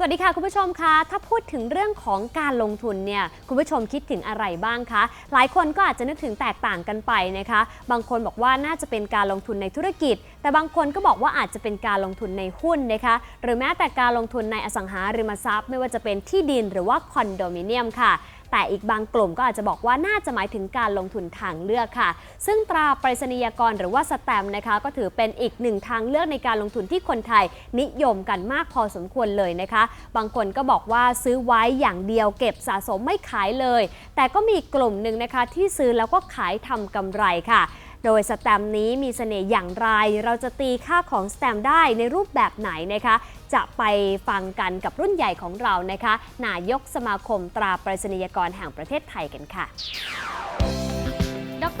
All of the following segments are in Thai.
สวัสดีค่ะคุณผู้ชมคะถ้าพูดถึงเรื่องของการลงทุนเนี่ยคุณผู้ชมคิดถึงอะไรบ้างคะ หลายคนก็อาจจะนึกถึงแตกต่างกันไปนะคะ บางคนบอกว่าน่าจะเป็นการลงทุนในธุรกิจแต่บางคนก็บอกว่าอาจจะเป็นการลงทุนในหุ้นนะคะ หรือแม้แต่การลงทุนในอสังหาริมทรัพย์ ไม่ว่าจะเป็นที่ดินหรือว่าคอนโดมิเนียมค่ะแต่อีกบางกลุ่มก็อาจจะบอกว่าน่าจะหมายถึงการลงทุนทางเลือกค่ะ ซึ่งตราไปรษณียกรหรือว่าสแตมนะคะ ก็ถือเป็นอีกหนึ่งทางเลือกในการลงทุนที่คนไทย นิยมกันมากพอสมควรเลยนะคะ บางคนก็บอกว่าซื้อไว้อย่างเดียวเก็บสะสมไม่ขายเลย แต่ก็มีกลุ่มหนึ่งนะคะที่ซื้อแล้วก็ขายทำกำไรค่ะ โดยสแตมนี้มีเสน่ห์อย่างไร เราจะตีค่าของสแตมได้ในรูปแบบไหนนะคะ จะไปฟังกันกับรุ่นใหญ่ของเรานะคะ นายกสมาคมตราปริศนียกรแห่งประเทศไทยกันค่ะ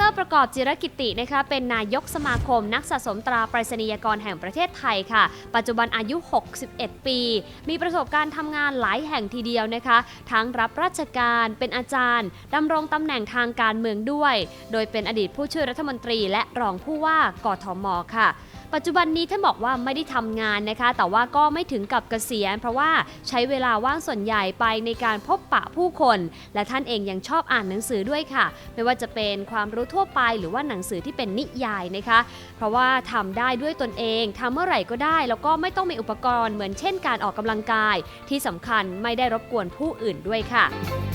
ดรประกอบจิรกิตินะคะเป็นนายกสมาคม นักสะสมตราไปรษณียกรแห่งประเทศไทยค่ะ ปัจจุบันอายุ 61 ปี มีประสบการณ์ทำงานหลายแห่งทีเดียวนะคะ ทั้งรับราชการเป็นอาจารย์ดำรงตำแหน่งทางการเมืองด้วย โดยเป็นอดีตผู้ช่วยรัฐมนตรีและรองผู้ว่ากทมค่ะ ปัจจุบันนี้ท่านบอกว่าไม่ได้ทำงานนะคะ แต่ว่าก็ไม่ถึงกับเกษียณ เพราะว่าใช้เวลาว่างส่วนใหญ่ไปในการพบปะผู้คน และท่านเองยังชอบอ่านหนังสือด้วยค่ะ ไม่ว่าจะเป็นความรู้ทั่วไปหรือว่าหนังสือที่เป็นนิยายนะคะ เพราะว่าทำได้ด้วยตนเองทำเมื่อไหร่ก็ได้ แล้วก็ไม่ต้องมีอุปกรณ์เหมือนเช่นการออกกำลังกาย ที่สำคัญไม่ได้รบกวนผู้อื่นด้วยค่ะ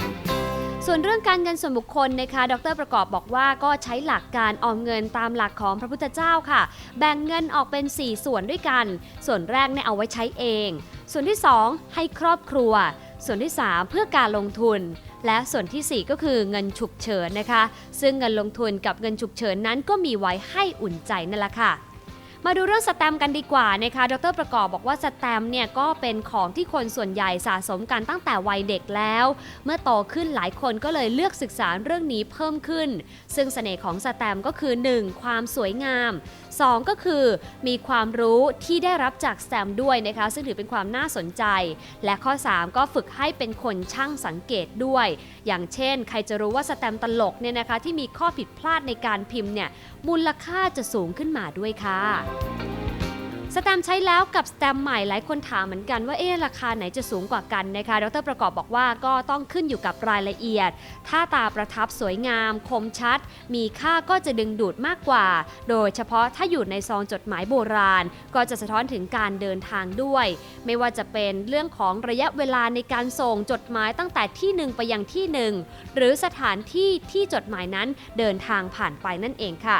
ส่วนเรื่องการเงินส่วนบุคคลนะคะ ดรประกอบบอกว่าก็ใช้หลักการออมเงินตามหลักของพระพุทธเจ้าค่ะ แบ่งเงินออกเป็น 4 ส่วนด้วยกัน ส่วนแรกเนี่ยเอาไว้ใช้เอง ส่วนที่ 2 ให้ครอบครัว ส่วนที่ 3 เพื่อการลงทุน และส่วนทีสี่4 ก็คือเงินฉุกเฉินนะคะ ซึ่งเงินลงทุนกับเงินฉุกเฉินนั้นก็มีไว้ให้อุ่นใจนั่นแหละค่ะ มาดูเรื่องสแตมกันดีกว่านะคะดรประกอบบอกว่าสแตมเนี่ยก็เป็นของที่คนส่วนใหญ่สะสมกันตั้งแต่วัยเด็กแล้ว เมื่อโตขึ้นหลายคนก็เลยเลือกศึกษาเรื่องนี้เพิ่มขึ้น ซึ่งเสน่ห์ของสแตมก็คือ 1. ความสวยงาม 2 ก็คือ มีความรู้ที่ได้รับจากแซมด้วยนะคะซึ่งถือเป็นความน่าสนใจ และข้อ 3 ก็ฝึกให้เป็นคนช่างสังเกตด้วย อย่างเช่น ใครจะรู้ว่าสแตมตลกเนี่ยนะคะที่มีข้อผิดพลาดในการพิมพ์เนี่ยมูลค่าจะสูงขึ้นมาด้วยค่ะ สแตมใช้แล้วกับสแตมใหม่หลายคนถามเหมือนกันว่าเอ๊ราคาไหนจะสูงกว่ากันนะคะดรประกอบบอกว่าก็ต้องขึ้นอยู่กับรายละเอียด ถ้าตาประทับสวยงาม คมชัด มีค่าก็จะดึงดูดมากกว่า โดยเฉพาะถ้าอยู่ในซองจดหมายโบราณ ก็จะสะท้อนถึงการเดินทางด้วย ไม่ว่าจะเป็นเรื่องของระยะเวลาในการส่งจดหมายตั้งแต่ที่หนึ่งไปยังที่หนึ่งหรือสถานที่ที่จดหมายนั้นเดินทางผ่านไปนั่นเองค่ะ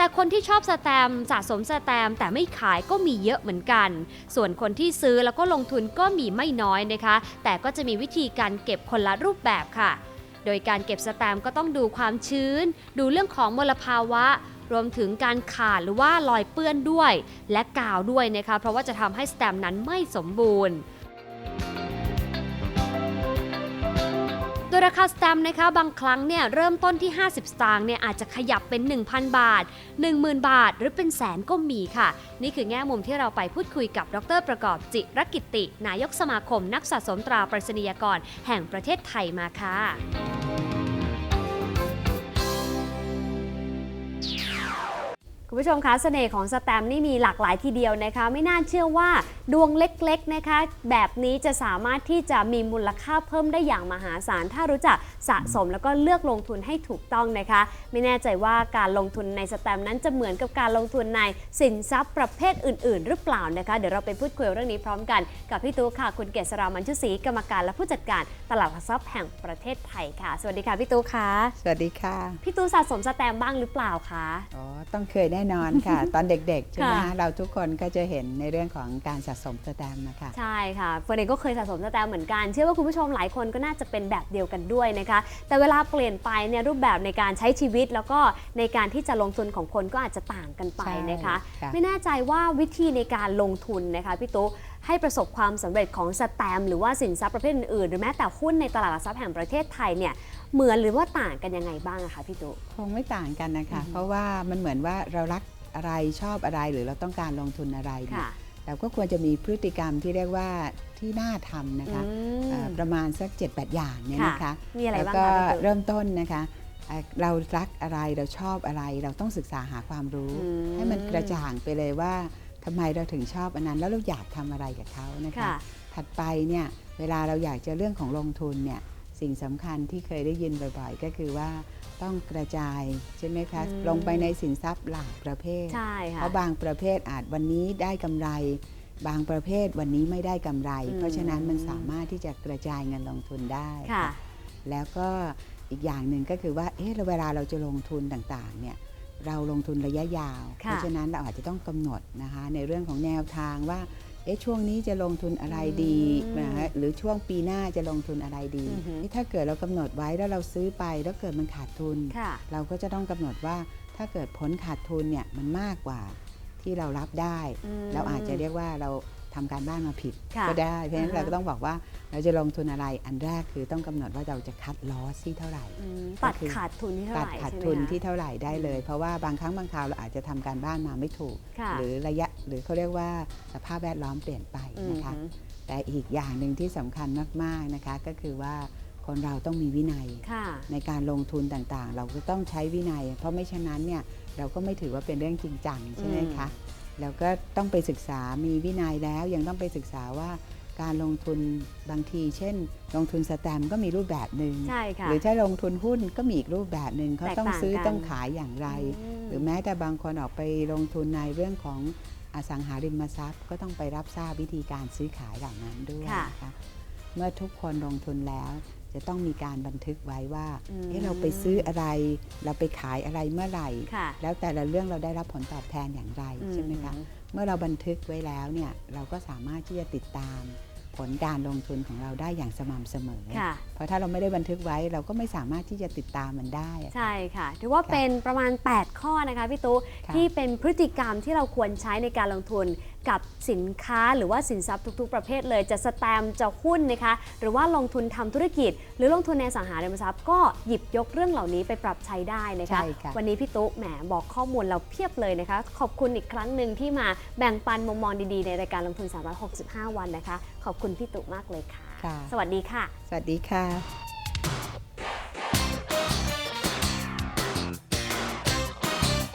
แต่คนที่ชอบสแตมสะสมสแตมแต่ไม่ขายก็มีเยอะเหมือนกัน ส่วนคนที่ซื้อแล้วก็ลงทุนก็มีไม่น้อยนะคะ แต่ก็จะมีวิธีการเก็บคนละรูปแบบค่ะ โดยการเก็บสแตมก็ต้องดูความชื้น ดูเรื่องของมลภาวะรวมถึงการขาดหรือว่ารอยเปื้อนด้วย และกาวด้วยนะคะ เพราะว่าจะทำให้สแตมนั้นไม่สมบูรณ์ โดยราคาสแตมป์นะคะบางครั้งเนี่ยเริ่มต้นที่ 50 สตางค์เนี่ยอาจจะขยับเป็น 1,000 บาท 10,000 บาท หรือเป็นแสนก็มีค่ะ นี่คือแง่มุมที่เราไปพูดคุยกับดรประกอบจิรกิติ นายกสมาคมนักสะสมตราปริศนียกร แห่งประเทศไทยมาค่ะ ผู้ชมคะเสน่ห์ของสแตมป์นี่มีหลากหลายทีเดียวนะคะ ไม่น่าเชื่อว่าดวงเล็กๆนะคะ แบบนี้จะสามารถที่จะมีมูลค่าเพิ่มได้อย่างมหาศาล ถ้ารู้จักสะสมแล้วก็เลือกลงทุนให้ถูกต้องนะคะ ไม่แน่ใจว่าการลงทุนในสแตมป์นั้นจะเหมือนกับการลงทุนในสินทรัพย์ประเภทอื่น ๆ หรือเปล่านะคะ เดี๋ยวเราไปพูดคุยเรื่องนี้พร้อมกันกับพี่ตุ๊กค่ะ คุณเกษรามันชุศรีกรรมการและผู้จัดการตลาดหลักทรัพย์แห่งประเทศไทยค่ะ สวัสดีค่ะพี่ตุ๊กค่ะ สวัสดีค่ะ พี่ตุ๊กสะสมสแตมป์บ้างหรือเปล่าคะ อ๋อ ต้องเคยแน่นอนค่ะ ตอนเด็กๆใช่ไหมค่ะคะเราทุกคนก็จะเห็นในเรื่องของการสะสมสแตมป์นะคะใช่ค่ะเฟิร์นเองก็เคยสะสมสแตมป์เหมือนกัน เชื่อว่าคุณผู้ชมหลายคนก็น่าจะเป็นแบบเดียวกันด้วยนะคะ แต่เวลาเปลี่ยนไปเนี่ยรูปแบบในการใช้ชีวิตแล้วก็ในการที่จะลงทุนของคนก็อาจจะต่างกันไปนะคะใช่ค่ะไม่แน่ใจว่าวิธีในการลงทุนนะคะพี่ตุ๊กให้ประสบความสำเร็จของสแตมป์หรือว่าสินทรัพย์ประเภทอื่นๆหรือแม้แต่หุ้นในตลาดหลักทรัพย์แห่งประเทศไทยเนี่ยเหมือนหรือว่าต่างกันยังไงบ้างอะคะพี่ตุ๊คงไม่ต่างกันนะคะอือฮึเพราะว่ามันเหมือนว่าเรารักอะไรชอบอะไรหรือเราต้องการลงทุนอะไรเนี่ยค่ะเราก็ควรจะมีพฤติกรรมที่เรียกว่าที่น่าทำนะคะอืมเอ่อประมาณสัก 7-8 อย่างเนี่ยนะคะมีอะไรแล้วบ้างก็คะพี่ตุ๊เริ่มต้นนะคะเอ่อเรารักอะไรเราชอบอะไร เราต้องศึกษาหาความรู้อืมให้มันกระจ่างไปเลยว่า ทำไมเราถึงชอบอันนั้น แล้วเราอยากทำอะไรกับเขานะคะค่ะถัดไปเนี่ยเวลาเราอยากจะเรื่องของลงทุนเนี่ยสิ่งสำคัญที่เคยได้ยินบ่อยๆ ก็คือว่าต้องกระจายใช่ไหมคะอืมลงไปในสินทรัพย์หลากประเภทใช่เพค่ะราะบางประเภทอาจวันนี้ได้กำไร บางประเภทวันนี้ไม่ได้กำไรอืมเพราะฉะนั้นมันสามารถที่จะกระจายเงินลงทุนได้ค่ะ แล้วก็อีกอย่างหนึ่งก็คือว่าเอ๊ะเวลาเราจะลงทุนต่างๆเนี่ย เราลงทุนระยะยาวค่ะเพราะฉะนั้นเราอาจจะต้องกำหนดนะคะในเรื่องของแนวทางว่าเอ๊ะช่วงนี้จะลงทุนอะไรดีอืมนะฮะหรือช่วงปีหน้าจะลงทุนอะไรดีอือฮึนี่ถ้าเกิดเรากำหนดไว้แล้วเราซื้อไปแล้วเกิดมันขาดทุนค่ะเราก็จะต้องกำหนดว่าถ้าเกิดผลขาดทุนเนี่ยมันมากกว่าที่เรารับได้อืมเราอาจจะเรียกว่าเรา ทำการบ้านมาผิดค่ะก็ได้ เพราะฉะนั้นอ่าฮะเราก็ต้องบอกว่าเราจะลงทุนอะไรอันแรกคือต้องกำหนดว่าเราจะคัดลอสที่เท่าไหร่อืมก็ตัดคือขาดทุนที่เท่าตัดไหร่ขาดใช่ไหมทุนคะที่เท่าไหร่ได้เลย เพราะว่าบางครั้งบางคราวเราอาจจะทำการบ้านมาไม่ถูกค่ะหรือระยะหรือเขาเรียกว่าสภาพแวดล้อมเปลี่ยนไปนะคะอืมแต่อีกอย่างหนึ่งที่สำคัญมากๆนะคะก็คือว่าคนเราต้องมีวินัยค่ะในการลงทุนต่างๆ เราก็ต้องใช้วินัย เพราะไม่ฉะนั้นเนี่ยเราก็ไม่ถือว่าเป็นเรื่องจริงจังใช่ไหมคะ แล้วก็ต้องไปศึกษามีวินัยแล้วยังต้องไปศึกษาว่าการลงทุนบางที เช่น ลงทุนสแตมป์ก็มีรูปแบบหนึ่งใช่ค่ะหรือถ้าลงทุนหุ้นก็มีอีกรูปแบบหนึ่งเขาต้องแตกต่างซื้อกันต้องขายอย่างไรมหรือแม้แต่บางคนออกไปลงทุนในเรื่องของอสังหาริมทรัพย์ ก็ต้องไปรับทราบวิธีการซื้อขายเหล่านั้นด้วยค่ะนะคะเมื่อทุกคนลงทุนแล้ว จะต้องมีการบันทึกไว้ว่าอืมเอ๊ะเราไปซื้ออะไร เราไปขายอะไรเมื่อไหร่ค่ะแล้วแต่ละเรื่องเราได้รับผลตอบแทนอย่างไรใช่ไหมคะอืเมื่อเราบันทึกไว้แล้วเนี่ยเราก็สามารถที่จะติดตามผลการลงทุนของเราได้อย่างสม่ำเสมอค่ะเพราะถ้าเราไม่ได้บันทึกไว้เราก็ไม่สามารถที่จะติดตามมันได้อะใช่ค่ะ ถือว่าเป็นประมาณ 8 ข้อนะคะพี่ตุ๊ค่ะที่เป็นพฤติกรรมที่เราควรใช้ในการลงทุน กับสินค้าหรือว่าสินทรัพย์ทุก ๆ ประเภทเลยจะสแตมป์จะหุ้นนะคะ หรือว่าลงทุนทำธุรกิจ หรือลงทุนในอสังหาริมทรัพย์ก็หยิบยกเรื่องเหล่านี้ไปปรับใช้ได้นะคะใช่ค่ะวันนี้พี่ตุ๊แหมบอกข้อมูลเราเพียบเลยนะคะ ขอบคุณอีกครั้งหนึ่งที่มาแบ่งปันมุมมองดีๆ ในรายการลงทุน 365 วันนะคะ ขอบคุณพี่ตุ๊มากเลยค่ะค่ะสวัสดีค่ะ สวัสดีค่ะ